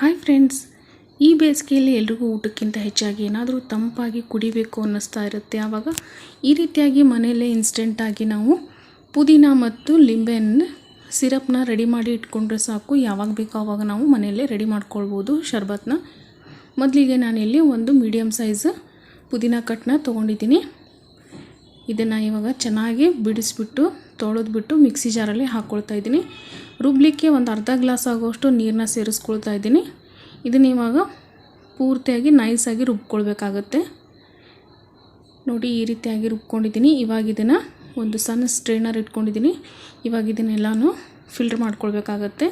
Hi friends ಈ ಬೇಸಿಗೆಯಲ್ಲಿ ಎಲ್ರಿಗೂ ಊಟಕ್ಕಿಂತ ಹೆಚ್ಚಾಗಿ ಏನಾದರೂ ತಂಪಾಗಿ ಕುಡಿಬೇಕು ಅನ್ನಿಸ್ತಾ ಇರುತ್ತೆ. ಆವಾಗ ಈ ರೀತಿಯಾಗಿ ಮನೆಯಲ್ಲೇ ಇನ್ಸ್ಟೆಂಟಾಗಿ ನಾವು ಪುದೀನ ಮತ್ತು ಲಿಂಬೆಹಣ್ಣು ಸಿರಪ್ನ ರೆಡಿ ಮಾಡಿ ಇಟ್ಕೊಂಡ್ರೆ ಸಾಕು. ಯಾವಾಗ ಬೇಕೋ ಆವಾಗ ನಾವು ಮನೆಯಲ್ಲೇ ರೆಡಿ ಮಾಡ್ಕೊಳ್ಬೋದು ಶರ್ಬತ್ನ. ಮೊದಲಿಗೆ ನಾನಿಲ್ಲಿ ಒಂದು ಮೀಡಿಯಮ್ ಸೈಜ್ ಪುದೀನ ಕಟ್ನ ತೊಗೊಂಡಿದ್ದೀನಿ. ಇದನ್ನು ಇವಾಗ ಚೆನ್ನಾಗಿ ಬಿಡಿಸ್ಬಿಟ್ಟು, ತೊಳೆದ್ಬಿಟ್ಟು ಮಿಕ್ಸಿ ಜಾರಲ್ಲಿ ಹಾಕ್ಕೊಳ್ತಾ ಇದ್ದೀನಿ. ರುಬ್ಲಿಕ್ಕೆ ಒಂದು ಅರ್ಧ ಗ್ಲಾಸ್ ಆಗೋಷ್ಟು ನೀರನ್ನ ಸೇರಿಸ್ಕೊಳ್ತಾ ಇದ್ದೀನಿ. ಇದನ್ನ ಇವಾಗ ಪೂರ್ತಿಯಾಗಿ ನೈಸಾಗಿ ರುಬ್ಕೊಳ್ಬೇಕಾಗತ್ತೆ. ನೋಡಿ, ಈ ರೀತಿಯಾಗಿ ರುಬ್ಕೊಂಡಿದ್ದೀನಿ. ಇವಾಗ ಇದನ್ನು ಒಂದು ಸಣ್ಣ ಸ್ಟ್ರೈನರ್ ಇಟ್ಕೊಂಡಿದ್ದೀನಿ. ಇವಾಗ ಇದನ್ನೆಲ್ಲನೂ ಫಿಲ್ಟ್ರ್ ಮಾಡ್ಕೊಳ್ಬೇಕಾಗತ್ತೆ.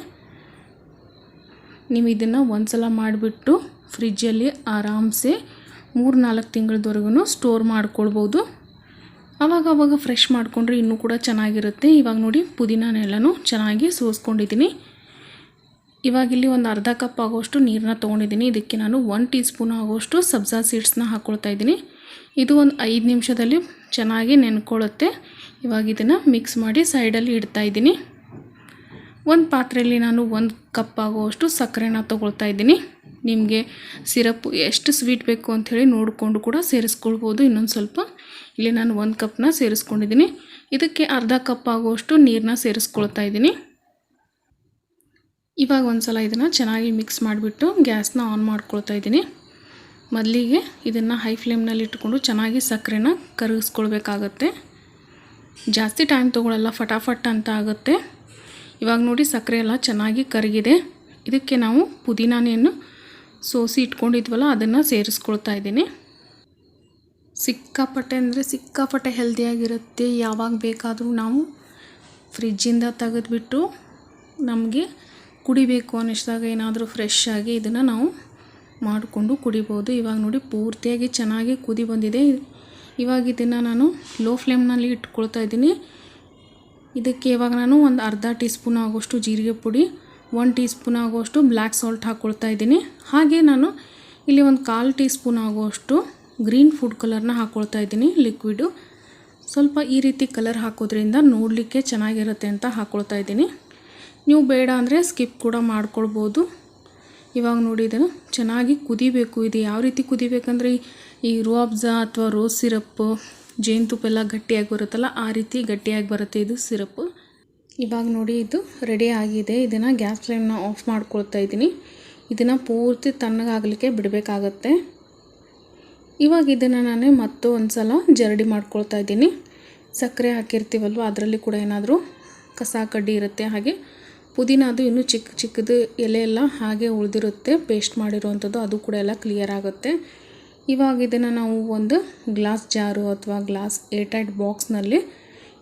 ನೀವು ಇದನ್ನು ಒಂದು ಸಲ ಮಾಡಿಬಿಟ್ಟು ಫ್ರಿಜ್ಜಲ್ಲಿ ಆರಾಮ್ಸೆ ಮೂರು ನಾಲ್ಕು ತಿಂಗಳವರೆಗೂ ಸ್ಟೋರ್ ಮಾಡ್ಕೊಳ್ಬೋದು. ಆವಾಗ ಅವಾಗ ಫ್ರೆಶ್ ಮಾಡಿಕೊಂಡ್ರೆ ಇನ್ನೂ ಕೂಡ ಚೆನ್ನಾಗಿರುತ್ತೆ. ಇವಾಗ ನೋಡಿ ಪುದೀನನೆಲ್ಲನೂ ಚೆನ್ನಾಗಿ ಸೋಸ್ಕೊಂಡಿದ್ದೀನಿ. ಇವಾಗ ಇಲ್ಲಿ ಒಂದು ಅರ್ಧ ಕಪ್ ಆಗೋಷ್ಟು ನೀರನ್ನ ತೊಗೊಂಡಿದ್ದೀನಿ. ಇದಕ್ಕೆ ನಾನು ಒನ್ ಟೀ ಸ್ಪೂನ್ ಆಗೋಷ್ಟು ಸಬ್ಜಾ ಸೀಡ್ಸ್ನ ಹಾಕ್ಕೊಳ್ತಾ ಇದ್ದೀನಿ. ಇದು ಒಂದು ಐದು ನಿಮಿಷದಲ್ಲಿ ಚೆನ್ನಾಗಿ ನೆನ್ಕೊಳ್ಳುತ್ತೆ. ಇವಾಗ ಇದನ್ನು ಮಿಕ್ಸ್ ಮಾಡಿ ಸೈಡಲ್ಲಿ ಇಡ್ತಾ ಇದ್ದೀನಿ. ಒಂದು ಪಾತ್ರೆಯಲ್ಲಿ ನಾನು ಒಂದು ಕಪ್ ಆಗುವಷ್ಟು ಸಕ್ಕರೆನ ತೊಗೊಳ್ತಾ ಇದ್ದೀನಿ. ನಿಮಗೆ ಸಿರಪ್ ಎಷ್ಟು ಸ್ವೀಟ್ ಬೇಕು ಅಂಥೇಳಿ ನೋಡಿಕೊಂಡು ಕೂಡ ಸೇರಿಸ್ಕೊಳ್ಬೋದು. ಇನ್ನೊಂದು ಸ್ವಲ್ಪ ಇಲ್ಲಿ ನಾನು ಒಂದು ಕಪ್ನ ಸೇರಿಸ್ಕೊಂಡಿದ್ದೀನಿ. ಇದಕ್ಕೆ ಅರ್ಧ ಕಪ್ ಆಗುವಷ್ಟು ನೀರನ್ನ ಸೇರಿಸ್ಕೊಳ್ತಾ ಇದ್ದೀನಿ. ಇವಾಗ ಒಂದು ಸಲ ಇದನ್ನು ಚೆನ್ನಾಗಿ ಮಿಕ್ಸ್ ಮಾಡಿಬಿಟ್ಟು ಗ್ಯಾಸ್ನ ಆನ್ ಮಾಡ್ಕೊಳ್ತಾ ಇದ್ದೀನಿ. ಮೊದಲಿಗೆ ಇದನ್ನು ಹೈ ಫ್ಲೇಮ್ನಲ್ಲಿ ಇಟ್ಕೊಂಡು ಚೆನ್ನಾಗಿ ಸಕ್ಕರೆನ ಕರಗಿಸ್ಕೊಳ್ಬೇಕಾಗತ್ತೆ. ಜಾಸ್ತಿ ಟೈಮ್ ತೊಗೊಳಲ್ಲ, ಫಟಾಫಟ್ ಅಂತ ಆಗುತ್ತೆ. ಇವಾಗ ನೋಡಿ ಸಕ್ಕರೆ ಎಲ್ಲ ಚೆನ್ನಾಗಿ ಕರಗಿದೆ. ಇದಕ್ಕೆ ನಾವು ಪುದೀನಾನೆಯನ್ನು ಸೋಸಿ ಇಟ್ಕೊಂಡಿದ್ವಲ್ಲ, ಅದನ್ನು ಸೇರಿಸ್ಕೊಳ್ತಾ ಇದ್ದೀನಿ. ಸಿಕ್ಕಾಪಟ್ಟೆ ಅಂದರೆ ಸಿಕ್ಕಾಪಟ್ಟೆ ಹೆಲ್ದಿಯಾಗಿರುತ್ತೆ. ಯಾವಾಗ ಬೇಕಾದರೂ ನಾವು ಫ್ರಿಜ್ಜಿಂದ ತೆಗೆದುಬಿಟ್ಟು ನಮಗೆ ಕುಡಿಬೇಕು ಅನ್ನಿಸಿದಾಗ ಏನಾದರೂ ಫ್ರೆಶ್ ಆಗಿ ಇದನ್ನು ನಾವು ಮಾಡಿಕೊಂಡು ಕುಡಿಬೋದು. ಇವಾಗ ನೋಡಿ ಪೂರ್ತಿಯಾಗಿ ಚೆನ್ನಾಗಿ ಕುದಿ ಬಂದಿದೆ. ಇವಾಗ ಇದನ್ನು ನಾನು ಲೋ ಫ್ಲೇಮ್ನಲ್ಲಿ ಇಟ್ಕೊಳ್ತಾ ಇದ್ದೀನಿ. ಇದಕ್ಕೆ ಇವಾಗ ನಾನು ಒಂದು ಅರ್ಧ ಟೀ ಸ್ಪೂನ್ ಆಗೋಷ್ಟು ಜೀರಿಗೆ ಪುಡಿ ಒನ್ ಟೀ ಸ್ಪೂನ್ ಆಗೋಷ್ಟು ಬ್ಲ್ಯಾಕ್ ಸಾಲ್ಟ್ ಹಾಕ್ಕೊಳ್ತಾ ಇದ್ದೀನಿ. ಹಾಗೆ ನಾನು ಇಲ್ಲಿ ಒಂದು ಕಾಲು ಟೀ ಸ್ಪೂನ್ ಆಗೋಷ್ಟು ಗ್ರೀನ್ ಫುಡ್ ಕಲರ್ನ ಹಾಕ್ಕೊಳ್ತಾ ಇದ್ದೀನಿ, ಲಿಕ್ವಿಡು. ಸ್ವಲ್ಪ ಈ ರೀತಿ ಕಲರ್ ಹಾಕೋದ್ರಿಂದ ನೋಡಲಿಕ್ಕೆ ಚೆನ್ನಾಗಿರುತ್ತೆ ಅಂತ ಹಾಕ್ಕೊಳ್ತಾ ಇದ್ದೀನಿ. ನೀವು ಬೇಡ ಅಂದರೆ ಸ್ಕಿಪ್ ಕೂಡ ಮಾಡ್ಕೊಳ್ಬೋದು. ಇವಾಗ ನೋಡಿ ಇದನ್ನು ಚೆನ್ನಾಗಿ ಕುದಿಬೇಕು. ಇದು ಯಾವ ರೀತಿ ಕುದಿಬೇಕಂದ್ರೆ ಈ ರೋಬ್ಜ ಅಥವಾ ರೋಸ್ ಸಿರಪ್ಪು ಜೇನುತುಪ್ಪ ಎಲ್ಲ ಗಟ್ಟಿಯಾಗಿ ಬರುತ್ತಲ್ಲ, ಆ ರೀತಿ ಗಟ್ಟಿಯಾಗಿ ಬರುತ್ತೆ ಇದು ಸಿರಪ್ಪು ಇವಾಗ ನೋಡಿ ಇದು ರೆಡಿ ಆಗಿದೆ. ಇದನ್ನು ಗ್ಯಾಸ್ ಫ್ಲೇಮ್ನ ಆಫ್ ಮಾಡ್ಕೊಳ್ತಾ ಇದ್ದೀನಿ. ಇದನ್ನು ಪೂರ್ತಿ ತಣ್ಣಗಾಗಲಿಕ್ಕೆ ಬಿಡಬೇಕಾಗತ್ತೆ. ಇವಾಗ ಇದನ್ನು ನಾನೇ ಮತ್ತೆ ಒಂದು ಸಲ ಜರಡಿ ಮಾಡ್ಕೊಳ್ತಾ ಇದ್ದೀನಿ. ಸಕ್ಕರೆ ಹಾಕಿರ್ತೀವಲ್ವ, ಅದರಲ್ಲಿ ಕೂಡ ಏನಾದರೂ ಕಸ, ಕಡ್ಡಿ ಇರುತ್ತೆ. ಹಾಗೆ ಪುದೀನ ಅದು ಇನ್ನೂ ಚಿಕ್ಕ ಚಿಕ್ಕದು ಎಲೆ ಎಲ್ಲ ಹಾಗೆ ಉಳಿದಿರುತ್ತೆ ಪೇಸ್ಟ್ ಮಾಡಿರೋವಂಥದ್ದು ಅದು ಕೂಡ ಎಲ್ಲ ಕ್ಲಿಯರ್ ಆಗುತ್ತೆ. ಇವಾಗ ಇದನ್ನು ನಾವು ಒಂದು ಗ್ಲಾಸ್ ಜಾರು ಅಥವಾ ಗ್ಲಾಸ್ ಏರ್ಟೈಟ್ ಬಾಕ್ಸ್ನಲ್ಲಿ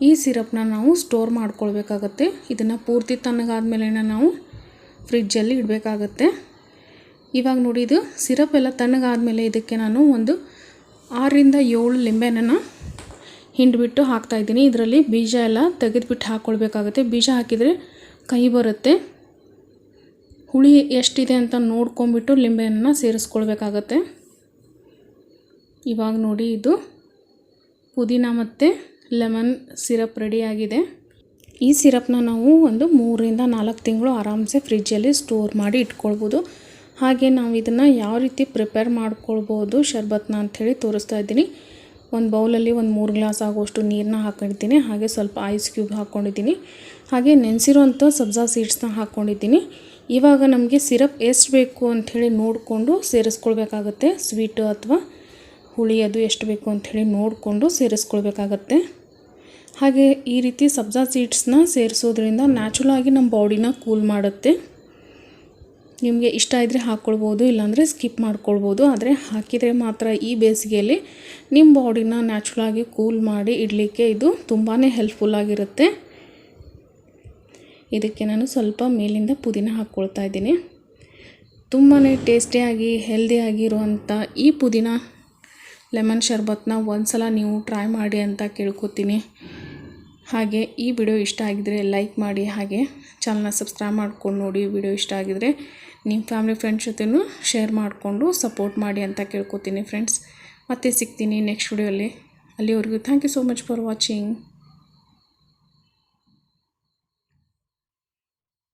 ಈ ಸಿರಪ್ನ ನಾವು ಸ್ಟೋರ್ ಮಾಡ್ಕೊಳ್ಬೇಕಾಗತ್ತೆ. ಇದನ್ನು ಪೂರ್ತಿ ತಣ್ಣಗಾದ ಮೇಲೆ ನಾವು ಫ್ರಿಜ್ಜಲ್ಲಿ ಇಡಬೇಕಾಗತ್ತೆ. ಇವಾಗ ನೋಡಿ ಇದು ಸಿರಪ್ ಎಲ್ಲ ತಣ್ಣಗಾದಮೇಲೆ ಇದಕ್ಕೆ ನಾನು ಒಂದು ಆರರಿಂದ ಏಳು ಲಿಂಬೆಹಣ್ಣನ್ನು ಹಿಂಡಿಬಿಟ್ಟು ಹಾಕ್ತಾಯಿದ್ದೀನಿ ಇದರಲ್ಲಿ ಬೀಜ ಎಲ್ಲ ತೆಗೆದುಬಿಟ್ಟು ಹಾಕ್ಕೊಳ್ಬೇಕಾಗುತ್ತೆ ಬೀಜ ಹಾಕಿದರೆ ಕೈ ಬರುತ್ತೆ. ಹುಳಿ ಎಷ್ಟಿದೆ ಅಂತ ನೋಡ್ಕೊಂಬಿಟ್ಟು ಲಿಂಬೆಹಣ್ಣನ್ನು ಸೇರಿಸ್ಕೊಳ್ಬೇಕಾಗತ್ತೆ. ಇವಾಗ ನೋಡಿ ಇದು ಪುದೀನ ಮತ್ತು ಲೆಮನ್ ಸಿರಪ್ ರೆಡಿಯಾಗಿದೆ. ಈ ಸಿರಪ್ನ ನಾವು ಒಂದು ಮೂರರಿಂದ ನಾಲ್ಕು ತಿಂಗಳು ಆರಾಮ್ಸೆ ಫ್ರಿಜ್ಜಲ್ಲಿ ಸ್ಟೋರ್ ಮಾಡಿ ಇಟ್ಕೊಳ್ಬೋದು. ಹಾಗೆ ನಾವು ಇದನ್ನು ಯಾವ ರೀತಿ ಪ್ರಿಪೇರ್ ಮಾಡ್ಕೊಳ್ಬೋದು ಶರ್ಬತ್ನ ಅಂಥೇಳಿ ತೋರಿಸ್ತಾ ಇದ್ದೀನಿ. ಒಂದು ಬೌಲಲ್ಲಿ ಒಂದು ಮೂರು ಗ್ಲಾಸ್ ಆಗುವಷ್ಟು ನೀರನ್ನ ಹಾಕೊಂಡಿದ್ದೀನಿ. ಹಾಗೆ ಸ್ವಲ್ಪ ಐಸ್ ಕ್ಯೂಬ್ ಹಾಕ್ಕೊಂಡಿದ್ದೀನಿ ಹಾಗೆ ನೆನೆಸಿರೋಂಥ ಸಬ್ಜಾ ಸೀಡ್ಸ್ನ ಹಾಕ್ಕೊಂಡಿದ್ದೀನಿ ಇವಾಗ ನಮಗೆ ಸಿರಪ್ ಎಷ್ಟು ಬೇಕು ಅಂಥೇಳಿ ನೋಡಿಕೊಂಡು ಸೇರಿಸ್ಕೊಳ್ಬೇಕಾಗತ್ತೆ. ಸ್ವೀಟು ಅಥವಾ ಹುಳಿ ಅದು ಎಷ್ಟು ಬೇಕು ಅಂಥೇಳಿ ನೋಡಿಕೊಂಡು ಸೇರಿಸ್ಕೊಳ್ಬೇಕಾಗತ್ತೆ. ಹಾಗೆ ಈ ರೀತಿ ಸಬ್ಜಾ ಸೀಡ್ಸ್ನ ಸೇರಿಸೋದ್ರಿಂದ ನ್ಯಾಚುರಲಾಗಿ ನಮ್ಮ ಬಾಡಿನ ಕೂಲ್ ಮಾಡುತ್ತೆ. ನಿಮಗೆ ಇಷ್ಟ ಇದ್ದರೆ ಹಾಕ್ಕೊಳ್ಬೋದು, ಇಲ್ಲಾಂದರೆ ಸ್ಕಿಪ್ ಮಾಡ್ಕೊಳ್ಬೋದು. ಆದರೆ ಹಾಕಿದರೆ ಮಾತ್ರ ಈ ಬೇಸಿಗೆಯಲ್ಲಿ ನಿಮ್ಮ ಬಾಡಿನ ನ್ಯಾಚುರಲಾಗಿ ಕೂಲ್ ಮಾಡಿ ಇಡಲಿಕ್ಕೆ ಇದು ತುಂಬಾ ಹೆಲ್ಪ್ಫುಲ್ ಆಗಿರುತ್ತೆ. ಇದಕ್ಕೆ ನಾನು ಸ್ವಲ್ಪ ಮೇಲಿಂದ ಪುದೀನ ಹಾಕ್ಕೊಳ್ತಾ ಇದ್ದೀನಿ. ತುಂಬಾ ಟೇಸ್ಟಿಯಾಗಿ ಹೆಲ್ದಿಯಾಗಿರುವಂಥ ಈ ಪುದೀನ ಲೆಮನ್ ಶರ್ಬತ್ನ ಒಂದು ಸಲ ನೀವು ಟ್ರೈ ಮಾಡಿ ಅಂತ ಕೇಳ್ಕೊತೀನಿ. ಹಾಗೆ ಈ ವಿಡಿಯೋ ಇಷ್ಟ ಆಗಿದರೆ ಲೈಕ್ ಮಾಡಿ, ಹಾಗೆ ಚಾನಲ್ನ ಸಬ್ಸ್ಕ್ರೈಬ್ ಮಾಡ್ಕೊಂಡು ನೋಡಿ ವಿಡಿಯೋ ಇಷ್ಟ ಆಗಿದರೆ ನಿಮ್ಮ ಫ್ಯಾಮಿಲಿ ಫ್ರೆಂಡ್ಸ್ ಜೊತೆನೂ ಶೇರ್ ಮಾಡಿಕೊಂಡು ಸಪೋರ್ಟ್ ಮಾಡಿ ಅಂತ ಕೇಳ್ಕೊತೀನಿ ಫ್ರೆಂಡ್ಸ್. ಮತ್ತೆ ಸಿಗ್ತೀನಿ ನೆಕ್ಸ್ಟ್ ವಿಡಿಯೋಲ್ಲಿ. ಅಲ್ಲಿವರೆಗೂ thank you so much for watching